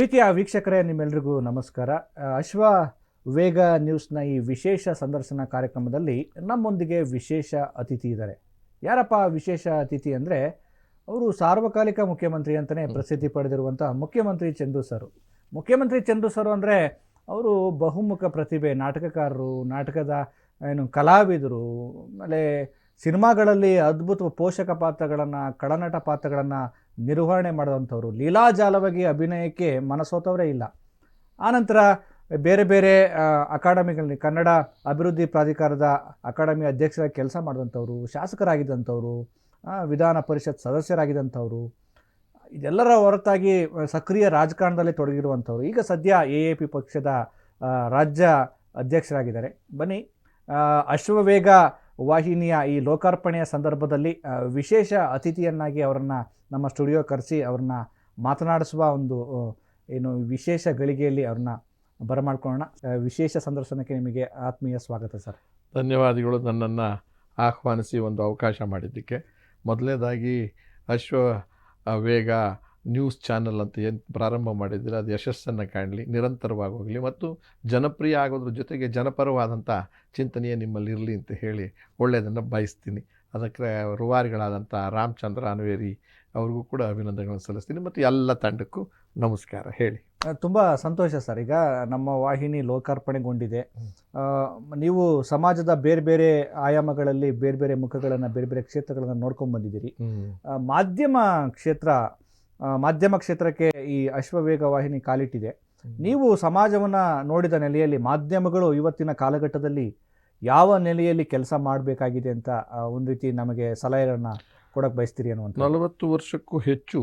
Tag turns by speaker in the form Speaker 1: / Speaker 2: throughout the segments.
Speaker 1: ಪ್ರೀತಿಯ ವೀಕ್ಷಕರೇ ನಿಮ್ಮೆಲ್ರಿಗೂ ನಮಸ್ಕಾರ. ಅಶ್ವ ವೇಗ ನ್ಯೂಸ್ನ ಈ ವಿಶೇಷ ಸಂದರ್ಶನ ಕಾರ್ಯಕ್ರಮದಲ್ಲಿ ನಮ್ಮೊಂದಿಗೆ ವಿಶೇಷ ಅತಿಥಿ ಇದ್ದಾರೆ. ಯಾರಪ್ಪ ವಿಶೇಷ ಅತಿಥಿ ಅಂದರೆ ಅವರು ಸಾರ್ವಕಾಲಿಕ ಮುಖ್ಯಮಂತ್ರಿ ಅಂತಲೇ ಪ್ರಸಿದ್ಧಿ ಪಡೆದಿರುವಂಥ ಮುಖ್ಯಮಂತ್ರಿ ಚಂದು ಸರ್. ಮುಖ್ಯಮಂತ್ರಿ ಚಂದು ಸರ್ ಅಂದರೆ ಅವರು ಬಹುಮುಖ ಪ್ರತಿಭೆ ನಾಟಕಕಾರರು ನಾಟಕದ ಏನು ಕಲಾವಿದರು ಆಮೇಲೆ ಸಿನಿಮಾಗಳಲ್ಲಿ ಅದ್ಭುತ ಪೋಷಕ ಪಾತ್ರಗಳನ್ನು ಕಳನಟ ಪಾತ್ರಗಳನ್ನು ನಿರ್ವಹಣೆ ಮಾಡಿದಂಥವ್ರು. ಲೀಲಾಜಾಲವಾಗಿ ಅಭಿನಯಕ್ಕೆ ಮನಸೋತವರೇ ಇಲ್ಲ. ಆನಂತರ ಬೇರೆ ಬೇರೆ ಅಕಾಡೆಮಿಗಳಲ್ಲಿ ಕನ್ನಡ ಅಭಿವೃದ್ಧಿ ಪ್ರಾಧಿಕಾರದ ಅಕಾಡೆಮಿ ಅಧ್ಯಕ್ಷರಾಗಿ ಕೆಲಸ ಮಾಡಿದಂಥವ್ರು, ಶಾಸಕರಾಗಿದ್ದಂಥವ್ರು ವಿಧಾನ ಪರಿಷತ್ ಸದಸ್ಯರಾಗಿದ್ದಂಥವ್ರು, ಇದೆಲ್ಲರ ಹೊರತಾಗಿ ಸಕ್ರಿಯ ರಾಜಕಾರಣದಲ್ಲಿ ತೊಡಗಿರುವಂಥವ್ರು. ಈಗ ಸದ್ಯ ಎ ಎ ಪಿ ಪಕ್ಷದ ರಾಜ್ಯ ಅಧ್ಯಕ್ಷರಾಗಿದ್ದಾರೆ. ಬನ್ನಿ ಅಶ್ವವೇಗ ವಾಹಿನಿಯ ಈ ಲೋಕಾರ್ಪಣೆಯ ಸಂದರ್ಭದಲ್ಲಿ ವಿಶೇಷ ಅತಿಥಿಯನ್ನಾಗಿ ಅವರನ್ನು ನಮ್ಮ ಸ್ಟುಡಿಯೋ ಕರೆಸಿ ಅವ್ರನ್ನ ಮಾತನಾಡಿಸುವ ಒಂದು ಏನು ವಿಶೇಷ ಗಳಿಗೆಯಲ್ಲಿ ಅವ್ರನ್ನ ಬರಮಾಡ್ಕೊಳ್ಳೋಣ. ವಿಶೇಷ ಸಂದರ್ಶನಕ್ಕೆ ನಿಮಗೆ ಆತ್ಮೀಯ ಸ್ವಾಗತ ಸರ್.
Speaker 2: ಧನ್ಯವಾದಗಳು. ನನ್ನನ್ನು ಆಹ್ವಾನಿಸಿ ಒಂದು ಅವಕಾಶ ಮಾಡಿದ್ದಕ್ಕೆ. ಮೊದಲನೇದಾಗಿ ಅಶ್ವ ವೇಗ ನ್ಯೂಸ್ ಚಾನಲ್ ಅಂತ ಏನು ಪ್ರಾರಂಭ ಮಾಡಿದ್ದೀರ ಅದು ಯಶಸ್ಸನ್ನು ಕಾಣಲಿ ನಿರಂತರವಾಗಿ ಹೋಗಲಿ ಮತ್ತು ಜನಪ್ರಿಯ ಆಗೋದ್ರ ಜೊತೆಗೆ ಜನಪರವಾದಂಥ ಚಿಂತನೆಯೇ ನಿಮ್ಮಲ್ಲಿ ಇರಲಿ ಅಂತ ಹೇಳಿ ಒಳ್ಳೆಯದನ್ನು ಬಯಸ್ತೀನಿ. ಅದಕ್ಕೆ ರೂವಾರಿಗಳಾದಂಥ ರಾಮಚಂದ್ರ ಅನ್ವೇರಿ ಅವ್ರಿಗೂ ಕೂಡ ಅಭಿನಂದನೆಗಳನ್ನು ಸಲ್ಲಿಸ್ತೀನಿ ಮತ್ತು ಎಲ್ಲ ತಂಡಕ್ಕೂ ನಮಸ್ಕಾರ ಹೇಳಿ.
Speaker 1: ತುಂಬ ಸಂತೋಷ ಸರ್. ಈಗ ನಮ್ಮ ವಾಹಿನಿ ಲೋಕಾರ್ಪಣೆಗೊಂಡಿದೆ. ನೀವು ಸಮಾಜದ ಬೇರೆ ಬೇರೆ ಆಯಾಮಗಳಲ್ಲಿ ಬೇರೆ ಬೇರೆ ಮುಖಗಳನ್ನು ಬೇರೆ ಬೇರೆ ಕ್ಷೇತ್ರಗಳನ್ನು ನೋಡ್ಕೊಂಡು ಬಂದಿದ್ದೀರಿ ಮಾಧ್ಯಮ ಕ್ಷೇತ್ರ ಮಾಧ್ಯಮ ಕ್ಷೇತ್ರಕ್ಕೆ ಈ ಅಶ್ವವೇಗ ವಾಹಿನಿ ಕಾಲಿಟ್ಟಿದೆ. ನೀವು ಸಮಾಜವನ್ನು ನೋಡಿದ ನೆಲೆಯಲ್ಲಿ ಮಾಧ್ಯಮಗಳು ಇವತ್ತಿನ ಕಾಲಘಟ್ಟದಲ್ಲಿ ಯಾವ ನೆಲೆಯಲ್ಲಿ ಕೆಲಸ ಮಾಡಬೇಕಾಗಿದೆ ಅಂತ ಒಂದು ರೀತಿ ನಮಗೆ ಸಲಹೆಗಳನ್ನ ಕೊಡಕ್ಕೆ ಬಯಸ್ತೀರಿ ಅನ್ನುವಂಥ
Speaker 2: ನಲವತ್ತು ವರ್ಷಕ್ಕೂ ಹೆಚ್ಚು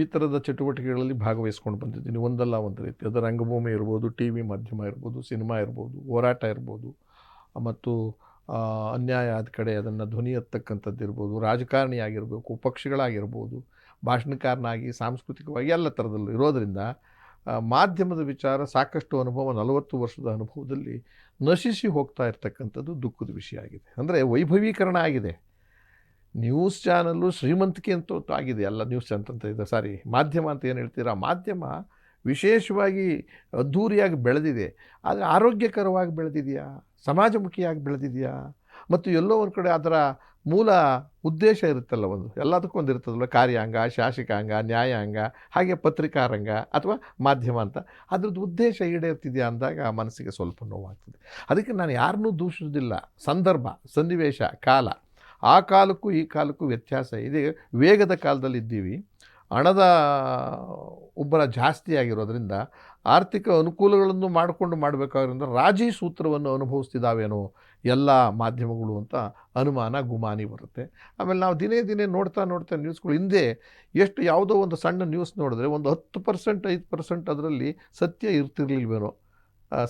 Speaker 2: ಈ ಥರದ ಚಟುವಟಿಕೆಗಳಲ್ಲಿ ಭಾಗವಹಿಸ್ಕೊಂಡು ಬಂದಿದ್ದೀನಿ. ಒಂದಲ್ಲ ಒಂದು ರೀತಿ. ಅದು ರಂಗಭೂಮಿ ಇರ್ಬೋದು ಟಿ ವಿ ಮಾಧ್ಯಮ ಇರ್ಬೋದು ಸಿನಿಮಾ ಇರ್ಬೋದು ಹೋರಾಟ ಇರ್ಬೋದು ಮತ್ತು ಅನ್ಯಾಯ ಆದ ಕಡೆ ಅದನ್ನು ಧ್ವನಿ ಎತ್ತಕ್ಕಂಥದ್ದು ಇರ್ಬೋದು ರಾಜಕಾರಣಿ ಆಗಿರಬೇಕು ಪಕ್ಷಗಳಾಗಿರ್ಬೋದು ಭಾಷಣಕಾರನಾಗಿ, ಸಾಂಸ್ಕೃತಿಕವಾಗಿ ಎಲ್ಲ ಥರದಲ್ಲೂ ಇರೋದರಿಂದ ಮಾಧ್ಯಮದ ವಿಚಾರ ಸಾಕಷ್ಟು ಅನುಭವ, ನಲವತ್ತು ವರ್ಷದ ಅನುಭವದಲ್ಲಿ ನಶಿಸಿ ಹೋಗ್ತಾ ಇರ್ತಕ್ಕಂಥದ್ದು ದುಃಖದ ವಿಷಯ ಆಗಿದೆ. ಅಂದರೆ ವೈಭವೀಕರಣ ಆಗಿದೆ. ನ್ಯೂಸ್ ಚಾನಲ್ಲು ಶ್ರೀಮಂತಿಕೆ ಅಂತ ಆಗಿದೆ. ಎಲ್ಲ ನ್ಯೂಸ್ ಚಾನಲ್ ಅಂತ ಇದೆ, ಸಾರಿ, ಮಾಧ್ಯಮ ಅಂತ ಏನು ಹೇಳ್ತೀರಾ? ಮಾಧ್ಯಮ ವಿಶೇಷವಾಗಿ ಅದ್ಧೂರಿಯಾಗಿ ಬೆಳೆದಿದೆ. ಆದರೆ ಆರೋಗ್ಯಕರವಾಗಿ ಬೆಳೆದಿದೆಯಾ? ಸಮಾಜಮುಖಿಯಾಗಿ ಬೆಳೆದಿದೆಯಾ? ಮತ್ತು ಎಲ್ಲೋ ಒಂದು ಕಡೆ ಅದರ ಮೂಲ ಉದ್ದೇಶ ಇರುತ್ತಲ್ಲ ಒಂದು. ಎಲ್ಲದಕ್ಕೂ ಒಂದು ಇರ್ತದಲ್ಲ ಕಾರ್ಯಾಂಗ, ಶಾಸಕಾಂಗ, ನ್ಯಾಯಾಂಗ, ಹಾಗೆ ಪತ್ರಿಕಾರಂಗ ಅಥವಾ ಮಾಧ್ಯಮ ಅಂತ. ಅದ್ರದ್ದು ಉದ್ದೇಶ ಈಡೇರ್ತಿದೆಯಾ ಅಂದಾಗ ಆ ಮನಸ್ಸಿಗೆ ಸ್ವಲ್ಪ ನೋವಾಗ್ತದೆ. ಅದಕ್ಕೆ ನಾನು ಯಾರನ್ನೂ ದೂಷಿಸೋದಿಲ್ಲ ಸಂದರ್ಭ, ಸನ್ನಿವೇಶ, ಕಾಲ. ಆ ಕಾಲಕ್ಕೂ ಈ ಕಾಲಕ್ಕೂ ವ್ಯತ್ಯಾಸ ಇದೆ. ವೇಗದ ಕಾಲದಲ್ಲಿ ಇದ್ದೀವಿ. ಹಣದ ಉಬ್ಬರ ಜಾಸ್ತಿ ಆಗಿರೋದ್ರಿಂದ ಆರ್ಥಿಕ ಅನುಕೂಲಗಳನ್ನು ಮಾಡಿಕೊಂಡು ಮಾಡಬೇಕಾದ್ರಿಂದ ರಾಜಿ ಸೂತ್ರವನ್ನು ಅನುಭವಿಸ್ತಿದ್ದಾವೇನೋ ಎಲ್ಲ ಮಾಧ್ಯಮಗಳು ಅಂತ ಅನುಮಾನ, ಗುಮಾನಿ ಬರುತ್ತೆ. ಆಮೇಲೆ ನಾವು ದಿನೇ ದಿನೇ ನೋಡ್ತಾ ನೋಡ್ತಾ ನ್ಯೂಸ್ಗಳು ಹಿಂದೆ ಎಷ್ಟು ಯಾವುದೋ ಒಂದು ಸಣ್ಣ ನ್ಯೂಸ್ ನೋಡಿದ್ರೆ ಒಂದು ಹತ್ತು ಪರ್ಸೆಂಟ್, ಐದು ಪರ್ಸೆಂಟ್ ಅದರಲ್ಲಿ ಸತ್ಯ ಇರ್ತಿರ್ಲಿಲ್ವೇನೋ.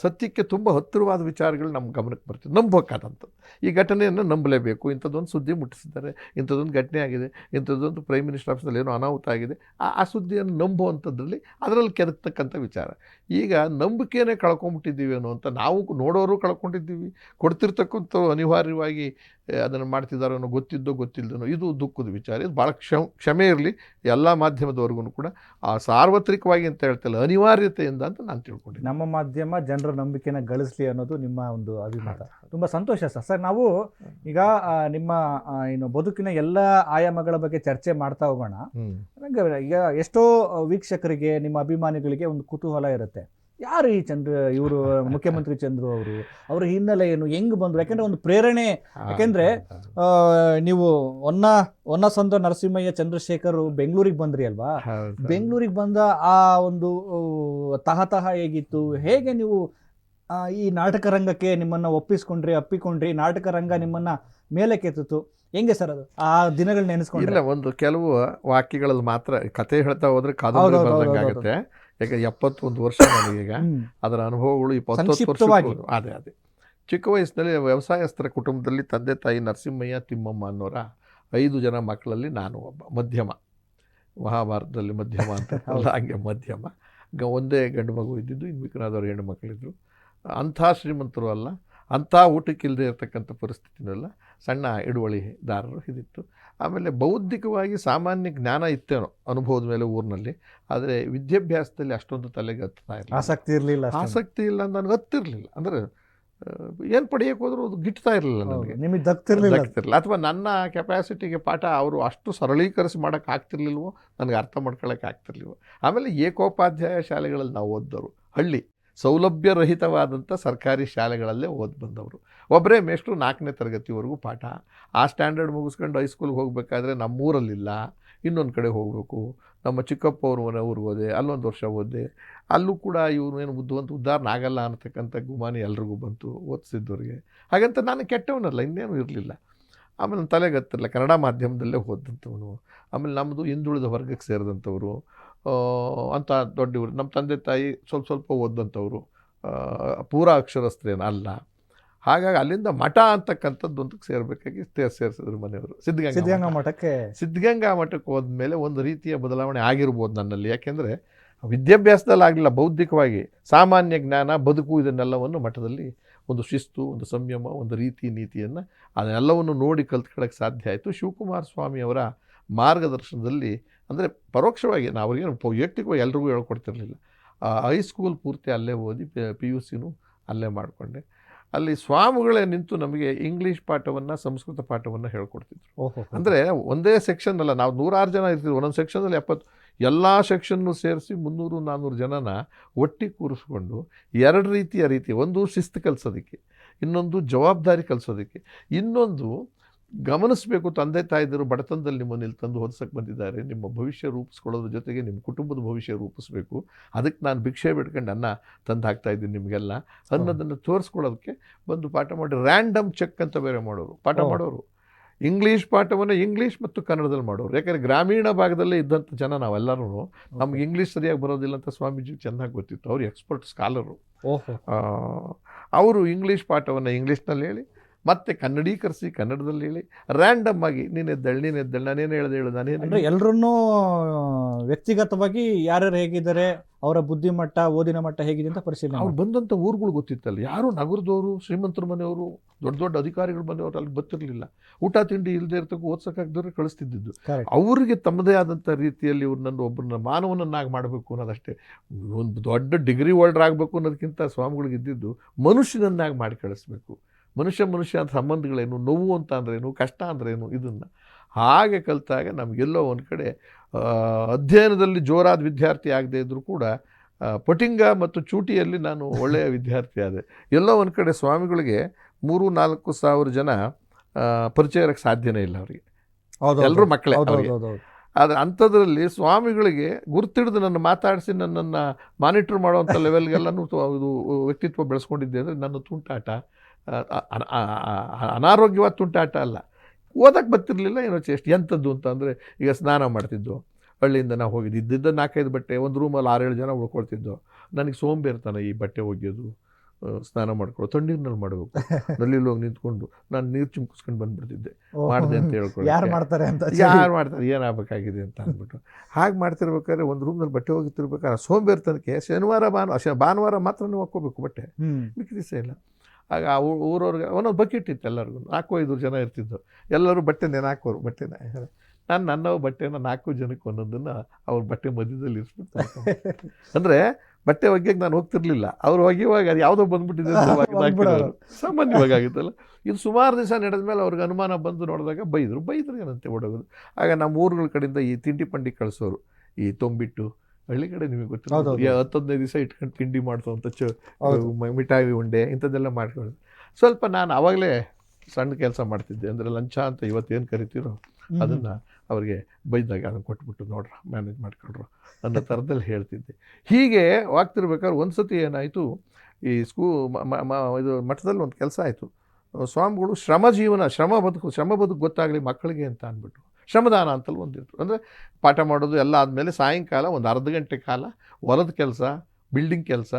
Speaker 2: ಸತ್ಯಕ್ಕೆ ತುಂಬ ಹತ್ತಿರವಾದ ವಿಚಾರಗಳು ನಮ್ಮ ಗಮನಕ್ಕೆ ಬರ್ತದೆ ನಂಬಬೇಕಾದಂಥದ್ದು. ಈ ಘಟನೆಯನ್ನು ನಂಬಲೇಬೇಕು. ಇಂಥದ್ದೊಂದು ಸುದ್ದಿ ಮುಟ್ಟಿಸಿದ್ದಾರೆ. ಇಂಥದ್ದೊಂದು ಘಟನೆ ಆಗಿದೆ. ಇಂಥದ್ದೊಂದು ಪ್ರೈಮ್ ಮಿನಿಸ್ಟರ್ ಆಫೀಸಲ್ಲಿ ಏನೋ ಅನಾಹುತ ಆಗಿದೆ. ಆ ಸುದ್ದಿಯನ್ನು ನಂಬುವಂಥದ್ರಲ್ಲಿ ಅದರಲ್ಲಿ ಕೆದಕ್ತಕ್ಕಂಥ ವಿಚಾರ. ಈಗ ನಂಬಿಕೆಯೇ ಕಳ್ಕೊಂಬಿಟ್ಟಿದ್ದೀವಿ ಅನ್ನೋ ಅಂತ ನಾವು ನೋಡೋರು ಕಳ್ಕೊಂಡಿದ್ದೀವಿ. ಕೊಡ್ತಿರ್ತಕ್ಕಂಥ ಅನಿವಾರ್ಯವಾಗಿ ಅದನ್ನು ಮಾಡ್ತಿದ್ದಾರೋ ಅನ್ನೋ ಗೊತ್ತಿದ್ದೋ ಗೊತ್ತಿಲ್ಲದೋ ಇದು ದುಃಖದ ವಿಚಾರ. ಇದು ಭಾಳ ಕ್ಷಮ ಕ್ಷಮೆ ಇರಲಿ ಎಲ್ಲ ಮಾಧ್ಯಮದವರೆಗೂ ಕೂಡ. ಆ ಸಾರ್ವತ್ರಿಕವಾಗಿ ಅಂತ ಹೇಳ್ತಿಲ್ಲ ಅನಿವಾರ್ಯತೆಯಿಂದ ಅಂತ ನಾನು ತಿಳ್ಕೊಂಡಿದ್ದೀನಿ.
Speaker 1: ನಮ್ಮ ಮಾಧ್ಯಮ ಜನರ ನಂಬಿಕೆನ ಗಳಿಸಲಿ ಅನ್ನೋದು ನಿಮ್ಮ ಒಂದು ಅಭಿಮತ. ತುಂಬ ಸಂತೋಷ ಸರ್. ಸರ್ ನಾವು ಈಗ ನಿಮ್ಮ ಏನು ಬದುಕಿನ ಎಲ್ಲ ಆಯಾಮಗಳ ಬಗ್ಗೆ ಚರ್ಚೆ ಮಾಡ್ತಾ ಹೋಗೋಣ. ಈಗ ಎಷ್ಟೋ ವೀಕ್ಷಕರಿಗೆ ನಿಮ್ಮ ಅಭಿಮಾನಿಗಳಿಗೆ ಒಂದು ಕುತೂಹಲ ಇರುತ್ತೆ. ಯಾರು ಈ ಚಂದ್ರ ಇವರು ಮುಖ್ಯಮಂತ್ರಿ ಚಂದ್ರು ಅವರು? ಅವರ ಹಿನ್ನೆಲೆ ಏನು? ಹೆಂಗ್ ಬಂದ್ರು? ಯಾಕಂದ್ರೆ ಒಂದು ಪ್ರೇರಣೆ. ಯಾಕೆಂದ್ರೆ ನೀವು ಒನ್ನ ಸಂತ ನರಸಿಂಹಯ್ಯ ಚಂದ್ರಶೇಖರ್ ಬೆಂಗಳೂರಿಗೆ ಬಂದ್ರಿ ಅಲ್ವಾ? ಬೆಂಗಳೂರಿಗೆ ಬಂದ ಆ ಒಂದು ತಹತಹ ಹೇಗಿತ್ತು? ಹೇಗೆ ನೀವು ಆ, ಈ ನಾಟಕ ರಂಗಕ್ಕೆ ನಿಮ್ಮನ್ನ ಒಪ್ಪಿಸ್ಕೊಂಡ್ರಿ ಅಪ್ಪಿಕೊಂಡ್ರಿ? ನಾಟಕ ರಂಗ ನಿಮ್ಮನ್ನ ಮೇಲೆ ಕೆತ್ತಿತು ಹೆಂಗೆ ಸರ್ ಅದು? ಆ ದಿನಗಳನ್ನ ನೆನೆಸ್ಕೊಂಡ್ರೆ?
Speaker 2: ಒಂದು ಕೆಲವು ವಾಕ್ಯಗಳಲ್ಲಿ ಮಾತ್ರ ಕತೆ ಹೇಳ್ತಾ ಹೋದ್ರೆ
Speaker 1: ಹೌದು,
Speaker 2: ಕಾದಂಬರಿ ಬರ್ದಂಗೆ ಆಗುತ್ತೆ. ಯಾಕೆ ಎಪ್ಪತ್ತೊಂದು ವರ್ಷ ನನಗೀಗ
Speaker 1: ಹ್ಮ್.
Speaker 2: ಅದರ ಅನುಭವಗಳು ಇಪ್ಪತ್ತೊತ್ತು ವರ್ಷ. ಅದೇ ಅದೇ. ಚಿಕ್ಕ ವಯಸ್ಸಿನಲ್ಲಿ ವ್ಯವಸಾಯಸ್ಥರ ಕುಟುಂಬದಲ್ಲಿ ತಂದೆ ತಾಯಿ ನರಸಿಂಹಯ್ಯ ತಿಮ್ಮಮ್ಮ ಅನ್ನೋರ ಐದು ಜನ ಮಕ್ಕಳಲ್ಲಿ ನಾನು ಒಬ್ಬ ಮಧ್ಯಮ. ಮಹಾಭಾರತದಲ್ಲಿ ಮಧ್ಯಮ ಅಂತ ಅಲ್ಲ ಹಂಗೆ ಮಧ್ಯಮ. ಗ ಒಂದೇ ಗಂಡು ಮಗು ಇದ್ದಿದ್ದು ಇನ್ನು ಮಿಕ್ಕನಾದವ್ರು ಹೆಣ್ಣು ಮಕ್ಕಳಿದ್ರು. ಅಂಥ ಶ್ರೀಮಂತರು ಅಲ್ಲ. ಅಂಥ ಊಟಕ್ಕಿಲ್ಲದೆ ಇರತಕ್ಕಂಥ ಪರಿಸ್ಥಿತಿನೆಲ್ಲ ಸಣ್ಣ ಹಿಡುವಳಿದಾರರು ಇದಿತ್ತು. ಆಮೇಲೆ ಬೌದ್ಧಿಕವಾಗಿ ಸಾಮಾನ್ಯ ಜ್ಞಾನ ಇತ್ತೇನೋ ಅನುಭವದ ಮೇಲೆ ಊರಿನಲ್ಲಿ ಆದರೆ ವಿದ್ಯಾಭ್ಯಾಸದಲ್ಲಿ ಅಷ್ಟೊಂದು ತಲೆಗೆ ಹತ್ತಾ ಇಲ್ಲ
Speaker 1: ಆಸಕ್ತಿ ಇರಲಿಲ್ಲ
Speaker 2: ಆಸಕ್ತಿ ಇಲ್ಲ ಅಂತ ನನಗೆ ಹತ್ತಿರಲಿಲ್ಲ. ಅಂದರೆ ಏನು ಪಡೆಯಕ್ಕೆ ಹೋದರೂ ಅದು ಗಿಟ್ತಾ ಇರಲಿಲ್ಲ ನನಗೆ.
Speaker 1: ನಿಮಗೆ ದಕ್ತಿರಲಿಲ್ಲ.
Speaker 2: ದಕ್ತಿರಲಿಲ್ಲ. ಅಥವಾ ನನ್ನ ಕೆಪಾಸಿಟಿಗೆ ಪಾಠ ಅವರು ಅಷ್ಟು ಸರಳೀಕರಿಸಿ ಮಾಡೋಕ್ಕೆ ಆಗ್ತಿರ್ಲಿಲ್ವೋ ನನಗೆ ಅರ್ಥ ಮಾಡ್ಕೊಳ್ಳೋಕೆ ಆಗ್ತಿರ್ಲಿಲ್ವೋ. ಆಮೇಲೆ ಏಕೋಪಾಧ್ಯಾಯ ಶಾಲೆಗಳಲ್ಲಿ ನಾವು ಓದ್ದವರು ಹಳ್ಳಿ. ಸೌಲಭ್ಯರಹಿತವಾದಂಥ ಸರ್ಕಾರಿ ಶಾಲೆಗಳಲ್ಲೇ ಓದಿ ಬಂದವರು. ಒಬ್ಬರೇ ಮೇಷ್ಟ್ರು ನಾಲ್ಕನೇ ತರಗತಿವರೆಗೂ ಪಾಠ, ಆ ಸ್ಟ್ಯಾಂಡರ್ಡ್ ಮುಗಿಸ್ಕೊಂಡು ಹೈಸ್ಕೂಲ್ಗೆ ಹೋಗಬೇಕಾದ್ರೆ ನಮ್ಮೂರಲ್ಲಿಲ್ಲ, ಇನ್ನೊಂದು ಕಡೆ ಹೋಗಬೇಕು. ನಮ್ಮ ಚಿಕ್ಕಪ್ಪ ಅವ್ರ ಮನೆ ಊರಿಗೆ ಹೋದೆ, ಅಲ್ಲೊಂದು ವರ್ಷ ಓದಿದೆ. ಅಲ್ಲೂ ಕೂಡ ಇವನು ಏನು ಬುದ್ಧಿವಂತ ಉದ್ಧಾರಣ ಆಗಲ್ಲ ಅನ್ನತಕ್ಕಂಥ ಗುಮಾನಿ ಎಲ್ರಿಗೂ ಬಂತು ಓದಿಸಿದ್ದವ್ರಿಗೆ. ಹಾಗಂತ ನಾನು ಕೆಟ್ಟವನಲ್ಲ, ಇನ್ನೇನು ಇರಲಿಲ್ಲ. ಆಮೇಲೆ ನನ್ನ ಕನ್ನಡ ಮಾಧ್ಯಮದಲ್ಲೇ ಓದಂಥವನು ಆಮೇಲೆ ನಮ್ಮದು ಹಿಂದುಳಿದ ವರ್ಗಕ್ಕೆ ಸೇರಿದಂಥವ್ರು. ಅಂತ ದೊಡ್ಡ ಇವರು ನಮ್ಮ ತಂದೆ ತಾಯಿ ಸ್ವಲ್ಪ ಸ್ವಲ್ಪ ಓದಂಥವ್ರು ಪೂರ ಅಲ್ಲ. ಹಾಗಾಗಿ ಅಲ್ಲಿಂದ ಮಠ ಅಂತಕ್ಕಂಥದ್ದು ಒಂದಕ್ಕೆ ಸೇರಬೇಕಾಗಿ ಸೇರಿಸಿದ್ರು ಮನೆಯವರು. ಸಿದ್ಧಗಂಗಾ
Speaker 1: ಸಿದ್ಧಗಂಗಾ
Speaker 2: ಮಠ.
Speaker 1: ಮಠಕ್ಕೆ?
Speaker 2: ಸಿದ್ಧಗಂಗಾ ಮಠಕ್ಕೆ ಹೋದ್ಮೇಲೆ ಒಂದು ರೀತಿಯ ಬದಲಾವಣೆ ಆಗಿರ್ಬೋದು ನನ್ನಲ್ಲಿ. ಯಾಕೆಂದರೆ ವಿದ್ಯಾಭ್ಯಾಸದಲ್ಲಿ ಆಗಲಿಲ್ಲ ಬೌದ್ಧಿಕವಾಗಿ. ಸಾಮಾನ್ಯ ಜ್ಞಾನ ಬದುಕು ಇದನ್ನೆಲ್ಲವನ್ನು ಮಠದಲ್ಲಿ ಒಂದು ಶಿಸ್ತು ಒಂದು ಸಂಯಮ ಒಂದು ರೀತಿ ನೀತಿಯನ್ನು ಅದನ್ನೆಲ್ಲವನ್ನು ನೋಡಿ ಕಲ್ತ್ಕೊಳ್ಳೋಕ್ಕೆ ಸಾಧ್ಯ ಆಯಿತು. ಶಿವಕುಮಾರ ಸ್ವಾಮಿಯವರ ಮಾರ್ಗದರ್ಶನದಲ್ಲಿ ಅಂದರೆ ಪರೋಕ್ಷವಾಗಿ ನಾವು ಅವ್ರಿಗೇನು ವೈಯಕ್ತಿಕವಾಗಿ ಎಲ್ರಿಗೂ ಹೇಳ್ಕೊಡ್ತಿರಲಿಲ್ಲ. ಆ, ಹೈಸ್ಕೂಲ್ ಪೂರ್ತಿ ಅಲ್ಲೇ ಓದಿ ಪಿ ಯು ಸಿನೂ ಅಲ್ಲೇ ಮಾಡಿಕೊಂಡೆ. ಅಲ್ಲಿ ಸ್ವಾಮಿಗಳೇ ನಿಂತು ನಮಗೆ ಇಂಗ್ಲೀಷ್ ಪಾಠವನ್ನು ಸಂಸ್ಕೃತ ಪಾಠವನ್ನು ಹೇಳ್ಕೊಡ್ತಿದ್ರು. ಅಂದರೆ ಒಂದೇ ಸೆಕ್ಷನ್ ಅಲ್ಲ ನಾವು ನೂರಾರು ಜನ ಇರ್ತೀವಿ. ಒಂದೊಂದು ಸೆಕ್ಷನಲ್ಲಿ ಎಪ್ಪತ್ತು ಎಲ್ಲ ಸೆಕ್ಷನ್ನು ಸೇರಿಸಿ ಮುನ್ನೂರು ನಾನ್ನೂರು ಜನನ ಒಟ್ಟಿಗೆ ಕೂರಿಸ್ಕೊಂಡು ಎರಡು ರೀತಿಯ ರೀತಿ ಒಂದು ಶಿಸ್ತು ಕಲಿಸೋದಕ್ಕೆ ಇನ್ನೊಂದು ಜವಾಬ್ದಾರಿ ಕಲಿಸೋದಕ್ಕೆ ಇನ್ನೊಂದು ಗಮನಿಸಬೇಕು ತಂದೆ ತಾಯಿದರು ಬಡತನದಲ್ಲಿ ನಿಮ್ಮನ್ನು ಇಲ್ಲಿ ತಂದು ಓದಿಸಕ್ಕೆ ಬಂದಿದ್ದಾರೆ. ನಿಮ್ಮ ಭವಿಷ್ಯ ರೂಪಿಸ್ಕೊಳ್ಳೋದ್ರ ಜೊತೆಗೆ ನಿಮ್ಮ ಕುಟುಂಬದ ಭವಿಷ್ಯ ರೂಪಿಸಬೇಕು. ಅದಕ್ಕೆ ನಾನು ಭಿಕ್ಷೆ ಬಿಟ್ಕೊಂಡು ಅನ್ನ ತಂದು ಹಾಕ್ತಾ ಇದ್ದೀನಿ ನಿಮಗೆಲ್ಲ. ಅನ್ನೋದನ್ನು ತೋರಿಸ್ಕೊಳ್ಳೋದಕ್ಕೆ ಬಂದು ಪಾಠ ಮಾಡಿ. ರ್ಯಾಂಡಮ್ ಚೆಕ್ ಅಂತ ಬೇರೆ ಮಾಡೋರು. ಪಾಠ ಮಾಡೋರು. ಇಂಗ್ಲೀಷ್ ಪಾಠವನ್ನು ಇಂಗ್ಲೀಷ್ ಮತ್ತು ಕನ್ನಡದಲ್ಲಿ ಮಾಡೋರು. ಯಾಕಂದರೆ ಗ್ರಾಮೀಣ ಭಾಗದಲ್ಲೇ ಇದ್ದಂಥ ಜನ ನಾವೆಲ್ಲರೂ ನಮ್ಗೆ ಇಂಗ್ಲೀಷ್ ಸರಿಯಾಗಿ ಬರೋದಿಲ್ಲ ಅಂತ ಸ್ವಾಮೀಜಿ ಚೆನ್ನಾಗಿ ಗೊತ್ತಿತ್ತು. ಅವರು ಎಕ್ಸ್ಪರ್ಟ್ ಸ್ಕಾಲರು.
Speaker 1: ಓಹೋ.
Speaker 2: ಅವರು ಇಂಗ್ಲೀಷ್ ಪಾಠವನ್ನು ಇಂಗ್ಲೀಷ್ನಲ್ಲಿ ಹೇಳಿ ಮತ್ತೆ ಕನ್ನಡೀಕರಿಸಿ ಕನ್ನಡದಲ್ಲಿ ಹೇಳಿ ರ್ಯಾಂಡಮ್ ಆಗಿ ನೀನು ನೀನೆದ್ದಳು ನೀನು ಎದ್ದೇಳು ನಾನೇನು ಹೇಳ್ದೆ ಹೇಳು ನಾನೇನು
Speaker 1: ಎಲ್ಲರನ್ನೂ ವ್ಯಕ್ತಿಗತವಾಗಿ ಯಾರ್ಯಾರು ಹೇಗಿದ್ದಾರೆ ಅವರ ಬುದ್ಧಿಮಟ್ಟ ಓದಿನ ಮಟ್ಟ ಹೇಗಿದೆ ಅಂತ ಪರಿಶೀಲನೆ
Speaker 2: ಅವ್ರು. ಬಂದಂಥ ಊರುಗಳು ಗೊತ್ತಿತ್ತಲ್ಲ ಯಾರು ನಗರದವರು ಶ್ರೀಮಂತರ ಮನೆಯವರು ದೊಡ್ಡ ದೊಡ್ಡ ಅಧಿಕಾರಿಗಳ ಮನೆಯವರು ಅಲ್ಲಿ ಗೊತ್ತಿರಲಿಲ್ಲ ಊಟ ತಿಂಡಿ ಇಲ್ಲದೆ ಇರ್ತಕ್ಕೂ ಓದ್ಸೋಕ್ಕಾಗದವ್ರೆ ಕಳಿಸ್ತಿದ್ದು. ಅವರಿಗೆ ತಮ್ಮದೇ ಆದಂಥ ರೀತಿಯಲ್ಲಿ ಇವ್ರನ್ನ ಒಬ್ಬರನ್ನ ಮಾನವನನ್ನಾಗಿ ಮಾಡಬೇಕು ಅನ್ನೋದಷ್ಟೇ. ಒಂದು ದೊಡ್ಡ ಡಿಗ್ರಿ ಹೋಲ್ಡರ್ ಆಗಬೇಕು ಅನ್ನೋದಕ್ಕಿಂತ ಸ್ವಾಮಿಗಳಿಗೆ ಇದ್ದಿದ್ದು ಮನುಷ್ಯನನ್ನಾಗಿ ಮಾಡಿ ಕಳಿಸ್ಬೇಕು. ಮನುಷ್ಯ ಮನುಷ್ಯ ಅಂತ ಸಂಬಂಧಗಳೇನು ನೋವು ಅಂತ ಅಂದ್ರೇನು ಕಷ್ಟ ಅಂದ್ರೇನು ಇದನ್ನು ಹಾಗೆ ಕಲಿತಾಗ ನಮಗೆಲ್ಲೋ ಒಂದು ಕಡೆ ಅಧ್ಯಯನದಲ್ಲಿ ಜೋರಾದ ವಿದ್ಯಾರ್ಥಿ ಆಗದೇ ಇದ್ದರೂ ಕೂಡ ಪಟಿಂಗ ಮತ್ತು ಚೂಟಿಯಲ್ಲಿ ನಾನು ಒಳ್ಳೆಯ ವಿದ್ಯಾರ್ಥಿ ಆದೆ. ಎಲ್ಲೋ ಒಂದು ಕಡೆ ಸ್ವಾಮಿಗಳಿಗೆ ಮೂರು ನಾಲ್ಕು ಸಾವಿರ ಜನ ಪರಿಚಯ ಇರೋಕ್ಕೆ ಸಾಧ್ಯನೇ ಇಲ್ಲ ಅವರಿಗೆ. ಎಲ್ಲರೂ ಮಕ್ಕಳೇ ಆದರೆ ಅಂಥದ್ರಲ್ಲಿ ಸ್ವಾಮಿಗಳಿಗೆ ಗುರ್ತಿಡಿದು ನನ್ನ ಮಾತಾಡಿಸಿ ನನ್ನನ್ನು ಮಾನಿಟ್ರ್ ಮಾಡುವಂಥ ಲೆವೆಲ್ಗೆಲ್ಲನೂ ಇದು ವ್ಯಕ್ತಿತ್ವ ಬೆಳೆಸ್ಕೊಂಡಿದ್ದೆ ಅಂದರೆ ನನ್ನ ತುಂಟಾಟ. ಅನಾರೋಗ್ಯವಾದ ತುಂಟಾಟ ಅಲ್ಲ. ಓದಕ್ಕೆ ಬರ್ತಿರ್ಲಿಲ್ಲ, ಏನೋ ಚೆಸ್ಟ್ ಎಂಥದ್ದು ಅಂತ ಅಂದರೆ ಈಗ ಸ್ನಾನ ಮಾಡ್ತಿದ್ದು. ಹಳ್ಳಿಯಿಂದ ನಾವು ಹೋಗಿದ್ದು. ಇದ್ದಿದ್ದ ನಾಲ್ಕೈದು ಬಟ್ಟೆ, ಒಂದು ರೂಮಲ್ಲಿ ಆರೇಳು ಜನ ಉಳ್ಕೊಳ್ತಿದ್ದು. ನನಗೆ ಸೋಂಬೇರ್ತಾನೆ ಈ ಬಟ್ಟೆ ಒಗೆಯೋದು. ಸ್ನಾನ ಮಾಡ್ಕೊಳ್ಳೋ ತಣ್ಣೀರಿನಲ್ಲಿ ಮಾಡಬೇಕು. ನಲ್ಲಿ ಹೋಗಿ ನಿಂತ್ಕೊಂಡು ನಾನು ನೀರು ಚಿಮ್ಕಿಸ್ಕೊಂಡು ಬಂದ್ಬಿಡ್ತಿದ್ದೆ. ಮಾಡಿದೆ ಅಂತ ಹೇಳ್ಕೊಳ್ಳಿ
Speaker 1: ಯಾರು ಮಾಡ್ತಾರೆ ಅಂತ
Speaker 2: ಯಾರು ಮಾಡ್ತಾರೆ ಏನಾಗಬೇಕಾಗಿದೆ ಅಂತ ಅಂದ್ಬಿಟ್ಟು. ಹಾಗೆ ಮಾಡ್ತಿರ್ಬೇಕಾದ್ರೆ ಒಂದು ರೂಮ್ನಲ್ಲಿ ಬಟ್ಟೆ ಹೋಗಿತ್ತಿರ್ಬೇಕಾದ್ರೆ ತನಕ ಶನಿವಾರ ಭಾನುವಾರ ಭಾನುವಾರ ಮಾತ್ರ ನೀವು ಹಾಕ್ಕೋಬೇಕು ಬಟ್ಟೆ.
Speaker 1: ಹ್ಮ್.
Speaker 2: ಮಿಕ್ಕ ದಿವಸ ಇಲ್ಲ. ಆಗ ಆ ಊರವ್ರಿಗೆ ಒಂದೊಂದು ಬಕೆಟ್ ಇತ್ತು ಎಲ್ಲರಿಗೂ. ನಾಲ್ಕು ಐದು ಜನ ಇರ್ತಿದ್ದು ಎಲ್ಲರೂ ಬಟ್ಟೆ ನೆನಾಕೋರು ಬಟ್ಟೆನ. ನಾನು ನನ್ನ ಬಟ್ಟೆನ ನಾಲ್ಕು ಜನಕ್ಕೆ ಒಂದೊಂದನ್ನು ಅವ್ರ ಬಟ್ಟೆ ಮಧ್ಯದಲ್ಲಿ ಇರಿಸ್ಬಿಟ್ಟು ಅಂದರೆ ಬಟ್ಟೆ ಒಗ್ಯಕ್ಕೆ ನಾನು ಹೋಗ್ತಿರ್ಲಿಲ್ಲ. ಅವ್ರು ಒಗೆಯುವಾಗ ಅದು ಯಾವುದೋ ಬಂದ್ಬಿಟ್ಟಿದೆ. ಸಾಮಾನ್ಯವಾಗಿ ಆಗುತ್ತಲ್ಲ ಇದು ಸುಮಾರು ದಿವಸ ನಡೆದ ಮೇಲೆ ಅವ್ರಿಗೆ ಅನುಮಾನ ಬಂದು ನೋಡಿದಾಗ ಬೈದರು. ಬೈದ್ರು ಏನಂತೆ ಓಡೋಗೋದು. ಆಗ ನಮ್ಮ ಊರುಗಳ ಕಡೆಯಿಂದ ಈ ತಿಂಡಿ ಪಂಡಿ ಕಳಿಸೋರು. ಈ ತೊಂಬಿಟ್ಟು ಹಳ್ಳಿ ಕಡೆ ನಿಮಗೆ ಗೊತ್ತಿಲ್ಲ ಹತ್ತೊಂದನೇ ದಿವಸ ಇಟ್ಕೊಂಡು ತಿಂಡಿ ಮಾಡ್ಸೋವಂಥ ಚ ಮಿಠಾಯಿ ಉಂಡೆ ಇಂಥದ್ದೆಲ್ಲ ಮಾಡ್ಕೊಳ್ಳೋದು. ಸ್ವಲ್ಪ ನಾನು ಆವಾಗಲೇ ಸಣ್ಣ ಕೆಲಸ ಮಾಡ್ತಿದ್ದೆ. ಅಂದರೆ ಲಂಚ ಅಂತ ಇವತ್ತೇನು ಕರಿತೀರೋ. ಅದನ್ನು ಅವರಿಗೆ ಬೈದಾಗ ಅದನ್ನು ಕೊಟ್ಬಿಟ್ಟು ನೋಡ್ರ ಮ್ಯಾನೇಜ್ ಮಾಡ್ಕೊಂಡ್ರು ಅನ್ನೋ ಥರದಲ್ಲಿ ಹೇಳ್ತಿದ್ದೆ. ಹೀಗೆ ಹೋಗ್ತಿರ್ಬೇಕಾದ್ರೆ ಒಂದು ಸತಿ ಏನಾಯಿತು ಈ ಸ್ಕೂ ಮ- ಮ- ಮ- ಇದು ಮಠದಲ್ಲಿ ಒಂದು ಕೆಲಸ ಆಯಿತು. ಸ್ವಾಮಿಗಳು ಶ್ರಮ ಜೀವನ ಶ್ರಮ ಬದುಕು ಶ್ರಮ ಬದುಕು ಗೊತ್ತಾಗಲಿ ಮಕ್ಕಳಿಗೆ ಅಂತ ಅಂದ್ಬಿಟ್ಟು ಶ್ರಮದಾನ ಅಂತಲೂ ಒಂದಿತ್ತು ಅಂದರೆ ಪಾಠ ಮಾಡೋದು ಎಲ್ಲ ಆದಮೇಲೆ ಸಾಯಂಕಾಲ ಒಂದು ಅರ್ಧ ಗಂಟೆ ಕಾಲ ಹೊಲದ ಕೆಲಸ ಬಿಲ್ಡಿಂಗ್ ಕೆಲಸ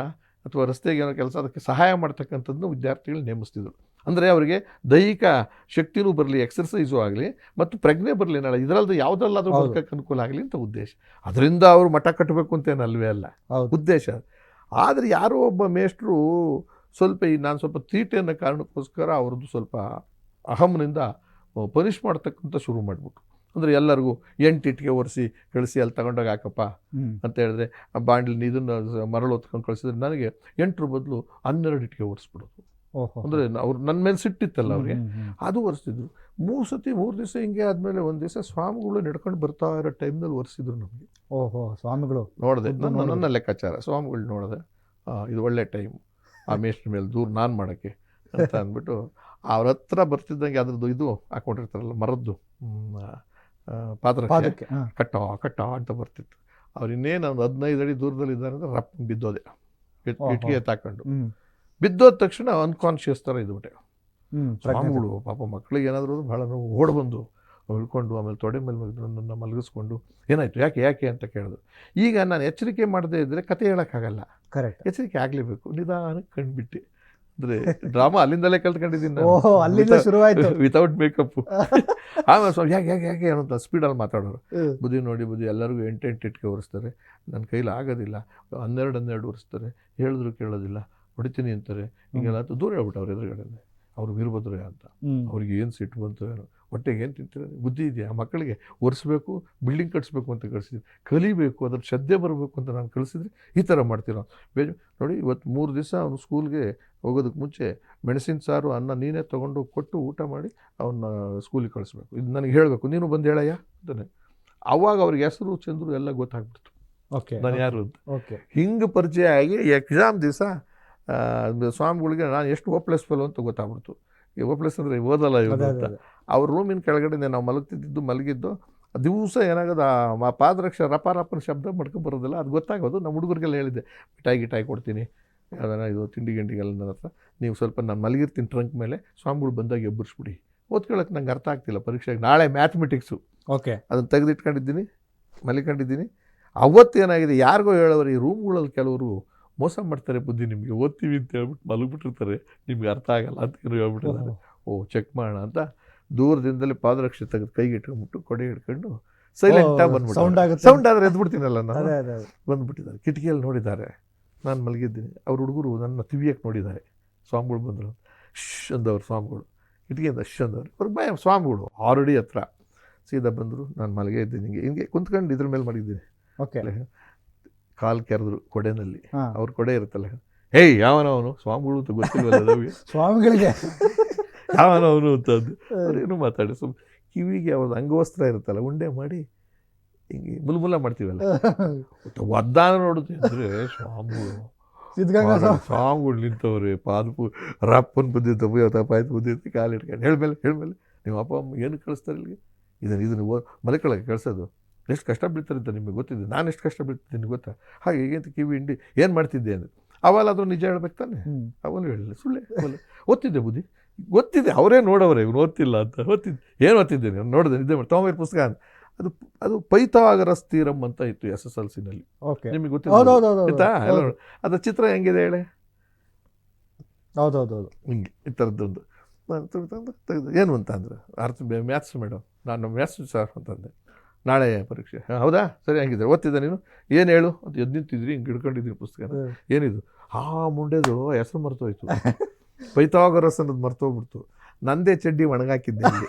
Speaker 2: ಅಥವಾ ರಸ್ತೆಗೆ ಏನೋ ಕೆಲಸ ಅದಕ್ಕೆ ಸಹಾಯ ಮಾಡ್ತಕ್ಕಂಥದ್ದನ್ನು ವಿದ್ಯಾರ್ಥಿಗಳು ನೇಮಿಸ್ತಿದ್ರು. ಅಂದರೆ ಅವರಿಗೆ ದೈಹಿಕ ಶಕ್ತಿನೂ ಬರಲಿ ಎಕ್ಸರ್ಸೈಸು ಆಗಲಿ ಮತ್ತು ಪ್ರಜ್ಞೆ ಬರಲಿ ನಾಳೆ. ಇದರಲ್ಲದೆ
Speaker 1: ಯಾವುದಲ್ಲಾದರೂ.
Speaker 2: ಬದುಕಕ್ಕೆ ಅನುಕೂಲ ಆಗಲಿ ಅಂತ ಉದ್ದೇಶ. ಅದರಿಂದ ಅವರು ಮಠ ಕಟ್ಟಬೇಕು ಅಂತೇನು ಅಲ್ವೇ ಅಲ್ಲ. ಉದ್ದೇಶ ಆದರೆ ಯಾರೋ ಒಬ್ಬ ಮೇಷ್ಟ್ರು ಸ್ವಲ್ಪ ಈ ನಾನು ಸ್ವಲ್ಪ ತೀಟೆ ಅನ್ನೋ ಕಾರಣಕ್ಕೋಸ್ಕರ ಅವ್ರದ್ದು ಸ್ವಲ್ಪ ಅಹಮ್ನಿಂದ ಪನಿಷ್ ಮಾಡ್ತಕ್ಕಂಥ ಶುರು ಮಾಡಿಬಿಟ್ರು. ಅಂದರೆ ಎಲ್ಲರಿಗೂ ಎಂಟು ಇಟ್ಟಿಗೆ ಒರೆಸಿ ಕಳಿಸಿ ಅಲ್ಲಿ ತಗೊಂಡೋಗಿ ಹಾಕಪ್ಪ ಅಂತ ಹೇಳಿದ್ರೆ ಆ ಬಾಂಡ್ಲಿ ಇದನ್ನು ಮರಳು ಹೊತ್ಕೊಂಡು ಕಳಿಸಿದ್ರೆ ನನಗೆ ಎಂಟರ ಬದಲು ಹನ್ನೆರಡು ಇಟ್ಟಿಗೆ ಒರೆಸ್ಬಿಡೋದು. ಅಂದರೆ ಅವ್ರು ನನ್ನ ಮೇಲೆ ಸಿಟ್ಟಿತ್ತಲ್ಲ ಅವ್ರಿಗೆ. ಅದು ಒರೆಸಿದ್ರು. ಮೂರು ಸತಿ ಮೂರು ದಿವಸ ಹಿಂಗೆ ಆದಮೇಲೆ ಒಂದು ದಿವಸ ಸ್ವಾಮಿಗಳು ನಡ್ಕೊಂಡು ಬರ್ತಾ ಇರೋ ಟೈಮ್ನಲ್ಲಿ ಒರೆಸಿದ್ರು ನಮಗೆ.
Speaker 1: ಓಹೋ ಸ್ವಾಮಿಗಳು.
Speaker 2: ನೋಡಿದೆ. ನನ್ನ ನನ್ನ ಲೆಕ್ಕಾಚಾರ ಸ್ವಾಮಿಗಳು ನೋಡಿದೆ ಇದು ಒಳ್ಳೆ ಟೈಮ್ ಆ ಮೇಷ್ಟ್ರ ಮೇಲೆ ದೂರ ನಾನು ಮಾಡೋಕ್ಕೆ ಅಂತ ಅಂದ್ಬಿಟ್ಟು ಅವ್ರ ಹತ್ರ ಬರ್ತಿದ್ದಂಗೆ ಅದ್ರದ್ದು ಇದು ಹಾಕೊಂಡಿರ್ತಾರಲ್ಲ ಮರದ್ದು
Speaker 1: ಪಾತ್ರ.
Speaker 2: ಕಟ್ಟ ಕಟ್ಟ ಅಂತ ಬರ್ತಿತ್ತು. ಅವ್ರು ಇನ್ನೇನು ಒಂದು ಹದಿನೈದು ಅಡಿ ದೂರದಲ್ಲಿ ಇದ್ದಾರೆ ಅಂದ್ರೆ ರಪ್ಪ ಬಿದ್ದೋದೆ. ಇಟ್-
Speaker 1: ಓಹೋ.
Speaker 2: ಬಿದ್ದೋದ ತಕ್ಷಣ ಅನ್ಕಾನ್ಷಿಯಸ್ ಥರ ಇದ್ಬಿಟ್ಟೆ. ಸ್ವಾಮಿಗಳು ಪಾಪ ಮಕ್ಕಳಿಗೆ ಏನಾದರೂ ಭಾಳ ನೋವು ಓಡ್ ಬಂದು ಹಿಡ್ಕೊಂಡು ಆಮೇಲೆ ತೊಡೆ ಮೇಲೆ ಮಲಗಿದ್ರು ನನ್ನ ಮಲಗಿಸ್ಕೊಂಡು ಏನಾಯಿತು? ಯಾಕೆ ಯಾಕೆ ಅಂತ ಕೇಳಿದ್ರು. ಈಗ ನಾನು ಎಚ್ಚರಿಕೆ ಮಾಡದೇ ಇದ್ದರೆ ಕತೆ ಹೇಳೋಕ್ಕಾಗಲ್ಲ.
Speaker 1: ಕರೆಕ್ಟ್
Speaker 2: ಎಚ್ಚರಿಕೆ ಆಗಲೇಬೇಕು. ನಿಧಾನಕ್ಕೆ ಕಂಡುಬಿಟ್ಟೆ. ಅಂದರೆ ಡ್ರಾಮಾ ಅಲ್ಲಿಂದಲೇ ಕಲ್ತ್ಕೊಂಡಿದ್ದೀನಿ
Speaker 1: ಓಹೋ ಅಲ್ಲಿಂದ ಶುರುವಾಯಿತು.
Speaker 2: ವಿತೌಟ್ ಮೇಕಪ್ ಆಮೇಲೆ ಸ್ವಾಮಿ ಯಾಕೆ ಯಾಕೆ ಯಾಕೆ ಅಂತ ಸ್ಪೀಡಲ್ಲಿ ಮಾತಾಡೋರು. ಬುದ್ಧಿ ನೋಡಿ ಬುದ್ಧಿ ಎಲ್ಲರಿಗೂ ಎಂಟೆಂಟ್ ಇಟ್ಕೆ ಒರೆಸ್ತಾರೆ. ನನ್ನ ಕೈಲಿ ಆಗೋದಿಲ್ಲ. ಹನ್ನೆರಡು ಹನ್ನೆರಡು ಒರೆಸ್ತಾರೆ. ಹೇಳಿದ್ರು ಕೇಳೋದಿಲ್ಲ. ಹೊಡಿತೀನಿ ಅಂತಾರೆ. ಹಿಂಗೆಲ್ಲ ಅಂತ ದೂರ ಹೇಳ್ಬಿಟ್ಟು ಅವ್ರ ಎದುರುಗಡೆ ಅವ್ರು ವೀರಭದ್ರಯ್ಯ ಅಂತ. ಅವ್ರಿಗೆ ಏನು ಸಿಟ್ಟು ಬಂತು ಏನೋ? ಹೊಟ್ಟೆಗೆ ಏನು ತಿಂತಾರೆ? ಬುದ್ಧಿ ಇದೆಯಾ? ಆ ಮಕ್ಕಳಿಗೆ ಒರೆಸ್ಬೇಕು ಬಿಲ್ಡಿಂಗ್ ಕಟ್ಸ್ಬೇಕು ಅಂತ ಕಳಿಸಿದ್ರು ಕಲಿಬೇಕು ಅದ್ರ ಶ್ರದ್ಧೆ ಬರಬೇಕು ಅಂತ ನಾನು ಕಳಿಸಿದ್ರೆ ಈ ಥರ ಮಾಡ್ತೀರೋ? ಬೇಜ ನೋಡಿ ಇವತ್ತು ಮೂರು ದಿವಸ ಅವನು ಸ್ಕೂಲ್ಗೆ ಹೋಗೋದಕ್ಕೆ ಮುಂಚೆ ಮೆಣಸಿನ ಸಾರು ಅನ್ನ ನೀನೇ ತೊಗೊಂಡು ಕೊಟ್ಟು ಊಟ ಮಾಡಿ ಅವನ್ನ ಸ್ಕೂಲಿಗೆ ಕಳಿಸ್ಬೇಕು. ಇದು ನನಗೆ ಹೇಳಬೇಕು. ನೀನು ಬಂದು ಹೇಳಯ್ಯ ಅಂತಾನೆ. ಅವಾಗ ಅವ್ರಿಗೆ ಹೆಸರು ಚಂದ್ರು ಎಲ್ಲ ಗೊತ್ತಾಗ್ಬಿಡ್ತು.
Speaker 1: ಓಕೆ
Speaker 2: ನಾನು ಯಾರು ಅಂತ.
Speaker 1: ಓಕೆ
Speaker 2: ಹಿಂಗೆ ಪರಿಚಯ ಆಗಿ ಎಕ್ಸಾಮ್ ದಿವಸ ಸ್ವಾಮಿಗಳಿಗೆ ನಾನು ಎಷ್ಟು ಓ ಫೆಲೋ ಅಂತ ಗೊತ್ತಾಗ್ಬಿಡ್ತು. ಈ ಓಪ್ಲೆಸ್ ಪ್ಲಸ್ ಅಂದರೆ ಓದಲ್ಲ ಇವರು ಅಂತ. ಅವ್ರ ರೂಮಿನ ಕೆಳಗಡೆ ನಾವು ಮಲಗ್ತಿದ್ದು ಮಲಗಿದ್ದು ದಿವಸ ಏನಾಗೋದು ಆ ಪಾದರಕ್ಷ ರಪ ರಪನ ಶಬ್ದ ಮಾಡ್ಕೊಂಡು ಬರೋದಿಲ್ಲ. ಅದು ಗೊತ್ತಾಗೋದು ನಮ್ಮ ಹುಡುಗರಿಗೆಲ್ಲ ಹೇಳಿದ್ದೆ ಮಿಠಾಯಿ ಗಿಟಾಯಿ ಕೊಡ್ತೀನಿ. ಯಾವ್ದಾರ ಇದು ತಿಂಡಿ ಗಿಂಡಿಗೆಲ್ಲ ನನ್ನ ಹತ್ರ. ನೀವು ಸ್ವಲ್ಪ ನಾನು ಮಲಗಿರ್ತೀನಿ ಟ್ರಂಕ್ ಮೇಲೆ ಸ್ವಾಮಿಗಳು ಬಂದಾಗ ಎಬ್ಬರಿಸ್ಬಿಡಿ. ಓದ್ಕೊಳ್ಳೋಕೆ ನಂಗೆ ಅರ್ಥ ಆಗ್ತಿಲ್ಲ ಪರೀಕ್ಷೆಗೆ. ನಾಳೆ ಮ್ಯಾಥಮೆಟಿಕ್ಸು
Speaker 1: ಓಕೆ.
Speaker 2: ಅದನ್ನು ತೆಗೆದಿಟ್ಕೊಂಡಿದ್ದೀನಿ ಮಲಿಕೊಂಡಿದ್ದೀನಿ. ಅವತ್ತು ಏನಾಗಿದೆ ಯಾರಿಗೋ ಹೇಳೋರು ಈ ರೂಮ್ಗಳಲ್ಲಿ ಕೆಲವರು ಮೋಸ ಮಾಡ್ತಾರೆ ಬುದ್ಧಿ ನಿಮಗೆ. ಓದ್ತೀವಿ ಅಂತ ಹೇಳ್ಬಿಟ್ಟು ಮಲಗಿಬಿಟ್ಟಿರ್ತಾರೆ. ನಿಮ್ಗೆ ಅರ್ಥ ಆಗಲ್ಲ ಅಂತ ಹೇಳ್ಬಿಟ್ಟಿದ್ದಾರೆ. ಓ ಚೆಕ್ ಮಾಡೋಣ ಅಂತ ದೂರದಿಂದಲೇ ಪಾದರಕ್ಷೆ ತೆಗೆದು ಕೈಗೆ ಇಟ್ಕೊಂಡ್ಬಿಟ್ಟು ಕೊಡೆ ಸೈಲೆಂಟ್ ಆಗಿ ಬಂದ್ಬಿಟ್ಟು
Speaker 1: ಸೌಂಡ್ ಆಗುತ್ತೆ.
Speaker 2: ಸೌಂಡ್ ಆದರೆ ಎದ್ಬಿಡ್ತೀನಲ್ಲ ನಾನು. ಬಂದ್ಬಿಟ್ಟಿದ್ದಾರೆ. ಕಿಟಕಿಯಲ್ಲಿ ನೋಡಿದ್ದಾರೆ. ನಾನು ಮಲಗಿದ್ದೀನಿ. ಅವ್ರ ಹುಡುಗರು ನನ್ನ ತಿವಿಯಕ್ಕೆ ನೋಡಿದ್ದಾರೆ. ಸ್ವಾಮಿಗಳು ಬಂದರು. ಶ್ ಅಂದವ್ರು ಸ್ವಾಮಿಗಳು. ಕಿಟಕಿಯಿಂದ ಶ್ ಅಂದವ್ರು. ಅವ್ರಿಗೆ ಭಯ ಸ್ವಾಮಿಗಳು ಆಲ್ರೆಡಿ ಹತ್ರ. ಸೀದಾ ಬಂದರು. ನಾನು ಮಲಗೇ ಇದ್ದೀನಿ. ಹಿಂಗೆ ಹಿಂಗೆ ಕುಂತ್ಕೊಂಡು ಇದ್ರ ಮೇಲೆ ಮಲಗಿದ್ದೀನಿ.
Speaker 1: ಓಕೆ
Speaker 2: ಕಾಲು ಕೆರೆದ್ರು ಕೊಡೆನಲ್ಲಿ. ಅವ್ರ ಕೊಡೆ ಇರುತ್ತಲ್ಲ. ಹೇಯ್ ಯಾವನವನು? ಸ್ವಾಮಿಗಳು ಅಂತ ಗೊತ್ತಿಲ್ವಲ್ಲ ನಮಗೆ?
Speaker 1: ಸ್ವಾಮಿಗಳಿಗೆ.
Speaker 2: ಯಾವನವನು ಅಂತದ್ದು ಅವ್ರೇನು ಮಾತಾಡಿ ಸುಮ್ ಕಿವಿಗೆ ಅವ್ರದ್ದು ಅಂಗವಸ್ತ್ರ ಇರುತ್ತಲ್ಲ ಉಂಡೆ ಮಾಡಿ ಹಿಂಗೆ ಮುಲ್ಮುಲ ಮಾಡ್ತೀವಲ್ಲ. ಒದ್ದಾನ ನೋಡುತ್ತೆ ಅಂದರೆ ಸ್ವಾಮಿಗಳು. ಸ್ವಾಮಿಗಳು ನಿಂತವ್ರೆ ಪಾದಪು ರಪ್ಪನ್ ಬಂದಿದ್ದು ಅಯ್ಯೋ ತಪ್ಪಾಯ್ತು ಬಂದಿದ್ದು ಕಾಲು ಹಿಡ್ಕೊಂಡು ಹೇಳ್ಮೇಲೆ ಹೇಳ್ಮೇಲೆ ನಿಮ್ಮ ಅಪ್ಪ ಅಮ್ಮ ಏನು ಕಳಿಸ್ತಾರೆ ಇಲ್ಲಿಗೆ? ಇದನ್ನು ಇದನ್ನು ಮಲ್ಕೊಳ್ಳೋಕೆ ಕಳಿಸೋದು. ಎಷ್ಟು ಕಷ್ಟ ಬೀಳ್ತಾರೆ ಅಂತ ನಿಮಗೆ ಗೊತ್ತಿದೆ? ನಾನು ಎಷ್ಟು ಕಷ್ಟ ಬೀಳ್ತಿದ್ದೀನಿ ಗೊತ್ತಾ? ಹಾಗೆ ಹೀಗೆ ಅಂತ ಕಿವಿ ಹಿಂಡಿ ಏನು ಮಾಡ್ತಿದ್ದೆ ಅಂದರೆ ಅವಾಗ ಅದು ನಿಜ ಹೇಳ್ಬೇಕು ತಾನೆ? ಅವನು ಹೇಳಿಲ್ಲ ಸುಳ್ಳೆ ಅವನು ಓದ್ತಿದ್ದೆ ಬುದ್ಧಿ? ಗೊತ್ತಿದೆ ಅವರೇ ನೋಡೋವ್ರೆ ಇವನು ಓದ್ತಿಲ್ಲ ಅಂತ. ಓದ್ತಿದ್ದೆ. ಏನು ಓದ್ತಿದ್ದೇನೆ ನಾನು? ನೋಡಿದೆ ನಿದ್ದೆ ಮಾಡಿ. ತೊಗೊಂಬೈರು ಪುಸ್ತಕ ಅಂತ. ಅದು ಅದು ಪೈತಾಗರ ಸ್ಥಿರಂ ಅಂತ ಇತ್ತು ಎಸ್ ಎಸ್ ಎಲ್ ಸಿನಲ್ಲಿ.
Speaker 1: ಓಕೆ.
Speaker 2: ನಿಮಗೆ ಗೊತ್ತಿಲ್ಲ. ಅದ್ರ ಚಿತ್ರ ಹೆಂಗಿದೆ ಹೇಳಿ?
Speaker 1: ಹೌದೌದೌದು. ಹೌದು ಹೌದು
Speaker 2: ಹಿಂಗೆ ಈ ಥರದ್ದೊಂದು. ನಾನು ಏನು ಅಂತ ಅಂದ್ರೆ ಅರ್ಥ ಮ್ಯಾಥ್ಸ್ ಮೇಡಮ್. ನಾನು ಮ್ಯಾಥ್ಸ್ ಸರ್ ಅಂತಂದೆ. ನಾಳೆ ಪರೀಕ್ಷೆ. "ಹಾ, ಹೌದಾ? ಸರಿ ಹಂಗಿದ್ರೆ. ಓದ್ತಿದ್ದೆ ನೀನು? ಏನು ಹೇಳು? ಅಂತ ಎದ್ದು ನಿಂತಿದ್ರಿ ಹಿಂಗೆ ಹಿಡ್ಕೊಂಡಿದ್ದೀನಿ
Speaker 1: ಪುಸ್ತಕ.
Speaker 2: ಏನಿದು? ಆ ಮುಂಡೆದು ಹೆಸರು ಮರ್ತೋಯ್ತು. ಹೋಯ್ತು ಅನ್ನೋದು ಮರ್ತೋಗ್ಬಿಡ್ತು. ನಂದೇ ಚಡ್ಡಿ ಒಣಗಾಕಿದ್ದೆ ಇಲ್ಲಿ.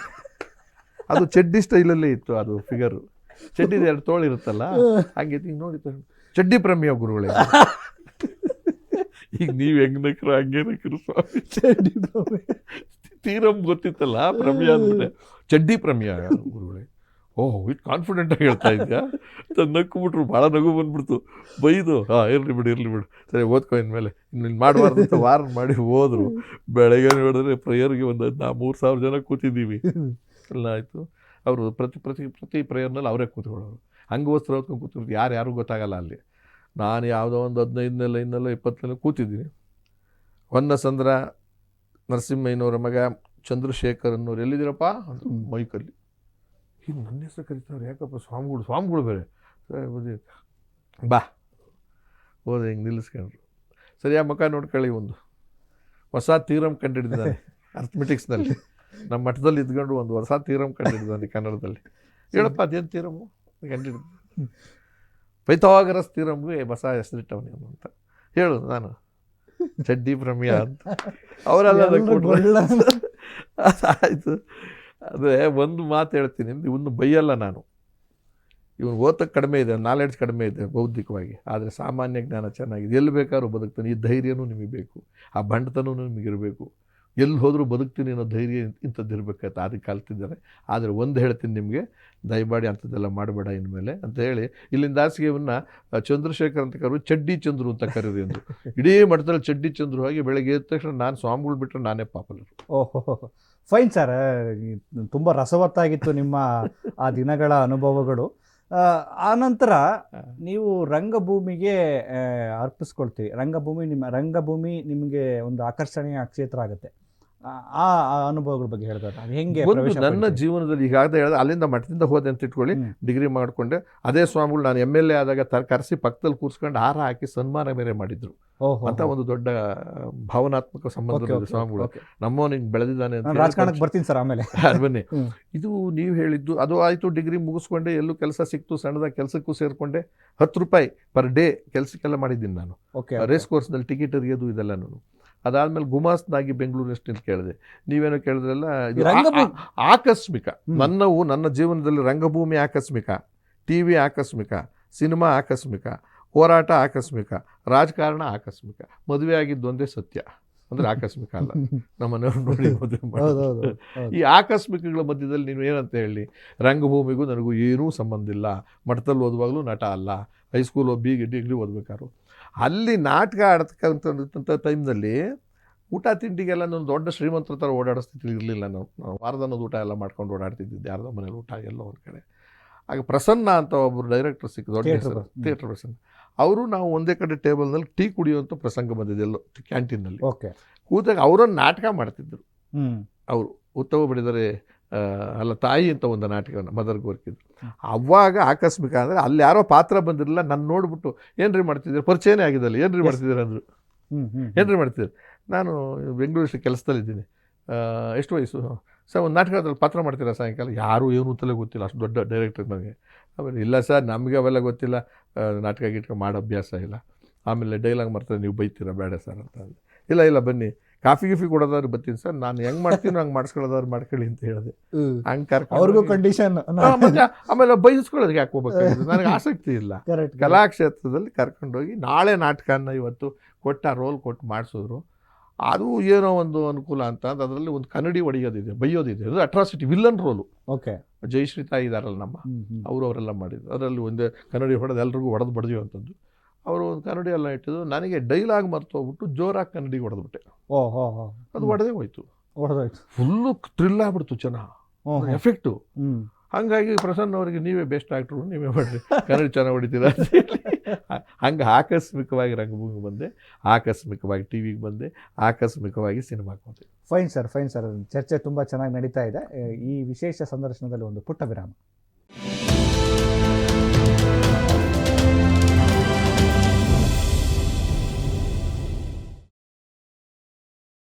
Speaker 2: ಅದು ಚಡ್ಡಿ ಸ್ಟೈಲಲ್ಲೇ ಇತ್ತು ಅದು ಫಿಗರು. ಚಡ್ಡಿದ ಎರಡು ತೋಳು ಇರುತ್ತಲ್ಲ ಹಂಗೆ ಹಿಂಗೆ ನೋಡಿ ಚಡ್ಡಿ ಪ್ರಮೇಯ ಗುರುಗಳೇ? ಈಗ ನೀವು ಹೆಂಗೆ ನಕ್ರು ಹಂಗೆ ನಕ್ರು ಸ್ವಾಮಿ.
Speaker 1: ಚಡ್ಡಿ ಪ್ರಮೇಯ.
Speaker 2: ತೀರಂ ಗೊತ್ತಿತ್ತಲ್ಲ ಪ್ರಮೇಯ ಅಂದ್ಬಿಟ್ಟೆ. ಚಡ್ಡಿ ಪ್ರಮೇಯ ಗುರುಗಳೇ? ಓಹ್ ಇಟ್ ಕಾನ್ಫಿಡೆಂಟ್ ಆಗಿ ಹೇಳ್ತಾ ಇದ್ಯಾ? ನಕ್ಕು ಬಿಟ್ರು ಭಾಳ ನಗು ಬಂದ್ಬಿಡ್ತು. ಬೈದು, ಹಾಂ, ಇರಲಿ ಬಿಡು ಇರಲಿ ಬಿಡು. ಸರಿ, ಓದ್ಕೊ ಇನ್ಮೇಲೆ. ಇನ್ನು ಮಾಡಬಾರ್ದು ಅಂತ ವಾರ ಮಾಡಿ ಹೋದ್ರು. ಬೆಳಗ್ಗೆ ನೋಡಿದ್ರೆ ಪ್ರೇಯರ್ಗೆ ಒಂದು ನಾ ಮೂರು ಸಾವಿರ ಜನ ಕೂತಿದ್ದೀವಿ. ಎಲ್ಲ ಆಯಿತು. ಅವರು ಪ್ರತಿ ಪ್ರತಿ ಪ್ರತಿ ಪ್ರೇಯರ್ನಲ್ಲಿ ಅವರೇ ಕೂತ್ಕೊಳ್ಳೋರು. ಅಂಗವಸ್ತ್ರ ಓದ್ಕೊಂಡು ಕೂತ್ಕೊಂಡು ಯಾರು ಯಾರೂ ಗೊತ್ತಾಗಲ್ಲ ಅಲ್ಲಿ. ನಾನು ಯಾವುದೋ ಒಂದು ಹದಿನೈದನೆಲ್ಲ, ಇನ್ನೆಲ್ಲ ಇಪ್ಪತ್ತನೆಲ್ಲ ಕೂತಿದ್ದೀನಿ. ಹೊನ್ನಸಂದ್ರ ನರಸಿಂಹಯ್ಯನವರ ಮಗ ಚಂದ್ರಶೇಖರ್ ಅನ್ನೋರು ಎಲ್ಲಿದ್ದೀರಪ್ಪ ಮೈಕಲ್ಲಿ. ಹಿಂಗೆ ನನ್ನ ಹೆಸರು ಯಾಕಪ್ಪ ಸ್ವಾಮಿಗಳು ಸ್ವಾಮಿಗಳು ಬೇರೆ. ಬಾ. ಹೋದೆ ಹಿಂಗೆ ನಿಲ್ಲಿಸ್ಕೊಂಡ್ರು. ಸರಿ ಆ ಮುಖ ನೋಡ್ಕೊಳ್ಳಿ ಒಂದು. ಹೊಸ ತೀರಂ ಕಂಡಿಡಿದ್ದಾನೆ ಅರ್ಥಮೆಟಿಕ್ಸ್ನಲ್ಲಿ ನಮ್ಮ ಮಠದಲ್ಲಿ ಇದ್ಕೊಂಡು ಒಂದು ಹೊಸ ತೀರಂ ಕಂಡಿಡಿದ್ದಾನೆ ಕನ್ನಡದಲ್ಲಿ. ಹೇಳಪ್ಪ ಅದೇನು ತೀರಮು ಕಂಡಿಡಿದ ಪೈಥಾಗರಸ್ ತೀರಮ್ಗೆ ಹೊಸ ಹೆಸರಿಟ್ಟವನು ಅಂತ. ಹೇಳು ನಾನು. ಚಡ್ಡಿ ಭ್ರಮ್ಯ ಅಂತ. ಅವರೆಲ್ಲ. ಆಯ್ತು. ಅದೇ ಒಂದು ಮಾತು ಹೇಳ್ತೀನಿ, ಇವನು ಬೈಯಲ್ಲ ನಾನು. ಇವನು ಓದಕ್ಕೆ ಕಡಿಮೆ ಇದೆ ನಾಲೆಡ್ಜ್ ಕಡಿಮೆ ಇದೆ ಬೌದ್ಧಿಕವಾಗಿ. ಆದರೆ ಸಾಮಾನ್ಯ ಜ್ಞಾನ ಚೆನ್ನಾಗಿದೆ. ಎಲ್ಲಿ ಬೇಕಾದ್ರೂ ಬದುಕ್ತಾನೆ. ಈ ಧೈರ್ಯನೂ ನಿಮಗೆ ಬೇಕು. ಆ ಬಂಡತನೂ ನಿಮಗಿರಬೇಕು ಎಲ್ಲಿ ಹೋದರೂ ಬದುಕ್ತೀನಿ ಅನ್ನೋ ಧೈರ್ಯ ಇಂಥದ್ದು ಇರಬೇಕಾಯ್ತು ಅದಕ್ಕೆ ಕಲ್ತಿದ್ದಾರೆ ಆದರೆ ಒಂದು ಹೇಳ್ತೀನಿ ನಿಮಗೆ ದಯಮಾಡಿ ಅಂಥದ್ದೆಲ್ಲ ಮಾಡಬೇಡ ಇನ್ಮೇಲೆ ಅಂತ ಹೇಳಿ ಇಲ್ಲಿಂದ ಇವನ್ನ ಚಂದ್ರಶೇಖರ್ ಅಂತ ಕರೆದು ಚಡ್ಡಿ ಚಂದ್ರು ಅಂತ ಕರೀರಿ ಅಂದರು. ಇಡೀ ಮಠದಲ್ಲಿ ಚಡ್ಡಿ ಚಂದ್ರು ಆಗಿ ಬೆಳಗ್ಗೆ ಎದ್ದ ತಕ್ಷಣ ನಾನು ಸ್ವಾಮಿಗಳು ಬಿಟ್ಟರೆ ನಾನೇ ಪಾಪುಲರ್.
Speaker 1: ಓಹೋ ಫೈನ್ ಸರ್ ತುಂಬ ರಸವತ್ತಾಗಿತ್ತು ನಿಮ್ಮ ಆ ದಿನಗಳ ಅನುಭವಗಳು. ಆ ನಂತರ ನೀವು ರಂಗಭೂಮಿಗೆ ಅರ್ಪಿಸ್ಕೊಳ್ತೀವಿ. ರಂಗಭೂಮಿ ನಿಮ್ಮ ರಂಗಭೂಮಿ ನಿಮಗೆ ಒಂದು ಆಕರ್ಷಣೀಯ ಕ್ಷೇತ್ರ ಆಗುತ್ತೆ. ಆ ಅನುಭವಗಳ ಬಗ್ಗೆ ಹೇಳ್ತಾರೆ ಅದು ಹೆಂಗೆ
Speaker 2: ಒಂದು ನನ್ನ? ಜೀವನದಲ್ಲಿ ಈಗಾಗಲೇ ಹೇಳಿದ್ರೆ ಅಲ್ಲಿಂದ ಮಠದಿಂದ ಹೋದೆ ಅಂತ ಇಟ್ಕೊಳ್ಳಿ ಡಿಗ್ರಿ ಮಾಡಿಕೊಂಡೆ. ಅದೇ ಸ್ವಾಮಿಗಳು ನಾನು ಎಂ ಎಲ್ ಎ ಆದಾಗ ತರ ಕರೆಸಿ ಪಕ್ಕದಲ್ಲಿ ಕೂರಿಸ್ಕೊಂಡು ಹಾರ ಹಾಕಿ ಸನ್ಮಾನ ಬೇರೆ ಮಾಡಿದ್ರು. ಅಂತ ಒಂದು ದೊಡ್ಡ ಭಾವನಾತ್ಮಕ ಸಂಬಂಧ ಸ್ವಾಮಿಗಳು. ನಮ್ಮ ನಿಂಗೆ ಬೆಳೆದಿದ್ದಾನೆ ಅಂತ
Speaker 1: ರಾಜಕಾರಣಕ್ಕೆ ಬರ್ತೀನಿ ಸರ್ ಆಮೇಲೆ.
Speaker 2: ಬನ್ನಿ ಇದು ನೀವು ಹೇಳಿದ್ದು ಅದು ಆಯಿತು ಡಿಗ್ರಿ ಮುಗಿಸ್ಕೊಂಡೆ ಎಲ್ಲೂ ಕೆಲಸ ಸಿಕ್ತು ಸಣ್ಣದಾಗಿ ಕೆಲಸಕ್ಕೂ ಸೇರಿಕೊಂಡೆ. ಹತ್ತು ರೂಪಾಯಿ ಪರ್ ಡೇ ಕೆಲಸಕ್ಕೆಲ್ಲ ಮಾಡಿದ್ದೀನಿ ನಾನು. ರೇಸ್ ಕೋರ್ಸ್ನಲ್ಲಿ ಟಿಕೆಟ್ ಎರಿಯೋದು ಇದೆಲ್ಲ ನಾನು. ಅದಾದ್ಮೇಲೆ ಗುಮಾಸ್ತನಾಗಿ ಬೆಂಗಳೂರು ಅಷ್ಟಿಲ್ಲಿ ಕೇಳಿದೆ. ನೀವೇನೋ ಕೇಳಿದ್ರಲ್ಲ ಆಕಸ್ಮಿಕ. ನನ್ನವು ನನ್ನ ಜೀವನದಲ್ಲಿ ರಂಗಭೂಮಿ ಆಕಸ್ಮಿಕ ಟಿ ವಿ ಆಕಸ್ಮಿಕ ಸಿನಿಮಾ ಆಕಸ್ಮಿಕ ಹೋರಾಟ ಆಕಸ್ಮಿಕ ರಾಜಕಾರಣ ಆಕಸ್ಮಿಕ. ಮದುವೆ ಆಗಿದ್ದು ಒಂದೇ ಸತ್ಯ. ಅಂದ್ರೆ ಆಕಸ್ಮಿಕ ಅಲ್ಲ. ನಮ್ಮನೆಯವ್ರು ನೋಡಿ ಮದುವೆ. ಈ ಆಕಸ್ಮಿಕಗಳ ಮಧ್ಯದಲ್ಲಿ ನೀನು ಏನಂತ ಹೇಳಿ ರಂಗಭೂಮಿಗೂ ನನಗೂ ಏನೂ ಸಂಬಂಧ ಇಲ್ಲ. ಮಠದಲ್ಲಿ ಓದುವಾಗಲೂ ನಟ ಅಲ್ಲ. ಹೈಸ್ಕೂಲ್ ಬಿ ಡಿಗ್ರಿ ಓದ್ಬೇಕಾದ್ರು. ಅಲ್ಲಿ ನಾಟಕ ಆಡ್ತಕ್ಕಂಥ ಟೈಮ್ನಲ್ಲಿ ಊಟ ತಿಂಡಿಗೆಲ್ಲ ನಾನು ದೊಡ್ಡ ಶ್ರೀಮಂತರ ಥರ ಓಡಾಡಿಸ್ತಿತ್ತು ಇರಲಿಲ್ಲ ನಾವು ನಾವು ವಾರದನ್ನೋದು ಊಟ ಎಲ್ಲ ಮಾಡ್ಕೊಂಡು ಓಡಾಡ್ತಿದ್ದಿದ್ದೆ ಯಾರ್ದೋ ಮನೇಲಿ ಊಟ ಎಲ್ಲ ಒಂದು ಕಡೆ. ಆಗ ಪ್ರಸನ್ನ ಅಂತ ಒಬ್ಬರು ಡೈರೆಕ್ಟರ್ ಸಿಕ್ಕ ದೊಡ್ಡ ಹೆಸರು ಥಿಯೇಟರ್ ಪ್ರಸನ್ನ. ಅವರು ನಾವು ಒಂದೇ ಕಡೆ ಟೇಬಲ್ನಲ್ಲಿ ಟೀ ಕುಡಿಯುವಂಥ ಪ್ರಸಂಗ ಬಂದಿದೆ ಎಲ್ಲೋ ಕ್ಯಾಂಟೀನಲ್ಲಿ
Speaker 1: ಓಕೆ
Speaker 2: ಕೂತಾಗ ಅವರನ್ನು ನಾಟಕ ಮಾಡ್ತಿದ್ದರು
Speaker 1: ಹ್ಞೂ
Speaker 2: ಅವರು ಉತ್ತಮ ಬಡಿದರೆ ಅಲ್ಲ ತಾಯಿ ಅಂತ ಒಂದು ನಾಟಕವನ್ನು ಮದರ್ ಗೋರ್ಕಿದ್ರು
Speaker 1: ಹ್ಮ್.
Speaker 2: ಅವಾಗ ಆಕಸ್ಮಿಕ ಅಂದರೆ ಅಲ್ಲಿ ಯಾರೋ ಪಾತ್ರ ಬಂದಿರಲಿಲ್ಲ ನಾನು ನೋಡ್ಬಿಟ್ಟು ಏನ್ರಿ ಮಾಡ್ತಿದ್ದೀರಿ? ಪರಿಚಯನೇ ಆಗಿದ್ದಲ್ಲ ಏನ್ರಿ. ಮಾಡ್ತಿದ್ದೀರಿ ಅಂದರು. ಏನ್ರಿ ಮಾಡ್ತಿದ್ರು ನಾನು ಬೆಂಗಳೂರು ಕೆಲಸದಲ್ಲಿದ್ದೀನಿ ಎಷ್ಟು ವಯಸ್ಸು? ಸರ್ ಒಂದು ನಾಟಕದಲ್ಲಿ ಪಾತ್ರ ಮಾಡ್ತೀರಾ ಸಾಯಂಕಾಲ? ಯಾರು ಏನು ಅಂತಲೇ ಗೊತ್ತಿಲ್ಲ ಅಷ್ಟು ದೊಡ್ಡ ಡೈರೆಕ್ಟರ್ ನನಗೆ. ಆಮೇಲೆ ಇಲ್ಲ ಸರ್ ನಮಗೆ ಅವೆಲ್ಲ ಗೊತ್ತಿಲ್ಲ. ನಾಟಕ ಗೀಟಕ ಮಾಡೋ ಅಭ್ಯಾಸ ಇಲ್ಲ. ಆಮೇಲೆ ಡೈಲಾಗ್ ಮಾಡ್ತಾರೆ ನೀವು ಬೈತೀರಾ ಬೇಡ ಸರ್ ಅಂತ ಇಲ್ಲ ಇಲ್ಲ ಬನ್ನಿ. ಕಾಫಿ ಗಿಫಿ ಕೊಡೋದಾದ್ರು ಬರ್ತೀನಿ ಸರ್. ನಾನು ಹೆಂಗ್ ಮಾಡ್ತೀನಿ ಹಂಗೆ ಮಾಡಿಸ್ಕೊಳ್ಳೋದಾದ್ರು ಮಾಡ್ಕೊಳ್ಳಿ ಅಂತ ಹೇಳಿದೆ. ಹಂಗೆ ಕರ್ಕೊಂಡು
Speaker 1: ಅವ್ರಿಗೂ ಕಂಡೀಷನ್
Speaker 2: ಆಮೇಲೆ ಬೈಸ್ಕೊಳ್ಳೋದಕ್ಕೆ ಯಾಕೆ ಹೋಗ್ಬೇಕು ನನಗೆ ಆಸಕ್ತಿ ಇಲ್ಲ.
Speaker 1: ಕರೆಕ್ಟ್
Speaker 2: ಕಲಾಕ್ಷೇತ್ರದಲ್ಲಿ ಕರ್ಕೊಂಡೋಗಿ ನಾಳೆ ನಾಟಕನ ಇವತ್ತು ಕೊಟ್ಟ ರೋಲ್ ಕೊಟ್ಟು ಮಾಡಿಸಿದ್ರು. ಅದು ಏನೋ ಒಂದು ಅನುಕೂಲ ಅಂತ ಅಂದ್ ಅದರಲ್ಲಿ ಒಂದು ಕನ್ನಡಿ ಒಡೆಯೋದಿದೆ ಬೈಯೋದಿದೆ. ಅದು atrocity villain role
Speaker 1: okay.
Speaker 2: Jayashree ತಾಯಿ ಇದಾರಲ್ಲ ನಮ್ಮ ಅವರು ಅವರೆಲ್ಲ ಮಾಡಿದ್ರು. ಅದರಲ್ಲಿ ಒಂದೇ ಕನ್ನಡಿ ಹೊಡೆದು ಎಲ್ರಿಗೂ ಹೊಡೆದು ಬಡ್ದಿಯುವಂಥದ್ದು ಅವರು ಒಂದು ಕನ್ನಡಿ ಎಲ್ಲ ಇಟ್ಟಿದ್ದು ನನಗೆ ಡೈಲಾಗ್ ಮರ್ತೋಗ್ಬಿಟ್ಟು ಜೋರಾಗಿ ಕನ್ನಡಿಗೆ ಹೊಡೆದ್ಬಿಟ್ಟೆ. ಅದು ಹೊಡೆದೇ ಹೋಯ್ತು.
Speaker 1: ಹೊಡೆದೋಯ್ತು
Speaker 2: ಫುಲ್ಲು ಥ್ರಿಲ್ ಆಗ್ಬಿಡ್ತು ಜನ. ಎಫೆಕ್ಟು ಹಂಗಾಗಿ ಪ್ರಸನ್ನ ಅವರಿಗೆ ನೀವೇ ಬೆಸ್ಟ್ ಆಕ್ಟ್ರು ನೀವೇ ಮಾಡಿರಿ. ಕನ್ನಡ ಚೆನ್ನಾಗಿ ಹೊಡಿತೀರಾ ಹಂಗೆ ಆಕಸ್ಮಿಕವಾಗಿ ರಂಗಭೂಮಿಗೆ ಬಂದೆ ಆಕಸ್ಮಿಕವಾಗಿ ಟಿ ವಿಗೆ ಬಂದೆ ಆಕಸ್ಮಿಕವಾಗಿ ಸಿನಿಮಾಗೆ ಬಂದೆ.
Speaker 1: ಫೈನ್ ಸರ್ ಫೈನ್ ಸರ್ ಚರ್ಚೆ ತುಂಬ ಚೆನ್ನಾಗಿ ನಡೀತಾ ಇದೆ. ಈ ವಿಶೇಷ ಸಂದರ್ಶನದಲ್ಲಿ ಒಂದು ಪುಟ್ಟ ವಿರಾಮ.